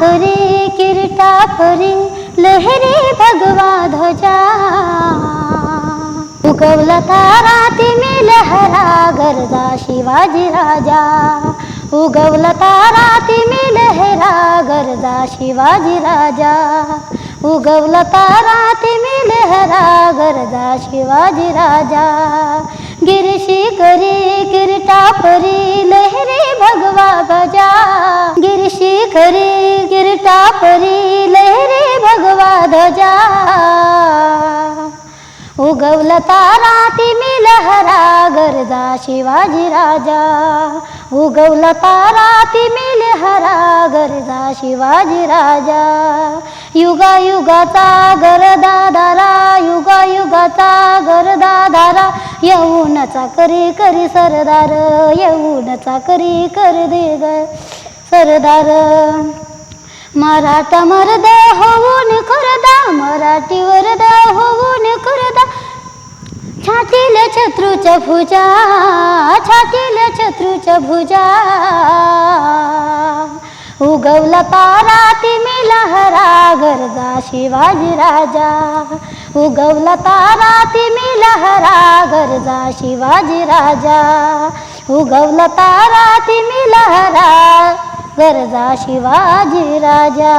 खरी किरटा खरी लहरी भगवा ध्वजा। उगवला तारा तिमी लहरा गरजा शिवाजी राजा। उगवला तारा तिमी लहरा गरजा शिवाजी राजा। उगवला तारा तिमी लहरा गरजा शिवाजी राजा। गिरशी करी किरटा परी लहरी किरटा रे भगवा ध्वजा. उगवला तारा तिमी लहरा गरजा शिवाजी राजा. उगवला तारा तिमी लहरा गरजा शिवाजी राजा. युगा युगाचा गरदा दारा युगा युगाचा गरदा दारा येऊनचा करी करी सरदार येऊनचा करी कर दे ग सरदार. मराठा मर्द होऊन करदा मराठी वरद होऊन करदा. छातील छत्रूच्या भुजा छातील छत्रूच्या भुजा. उगवला तारा तिमी लहरा गरजा शिवाजी राजा. उगवला तारा तिमी लहरा गरजा शिवाजी राजा. उगवला तारा तिमी लहरा वरदा शिवाजी राजा।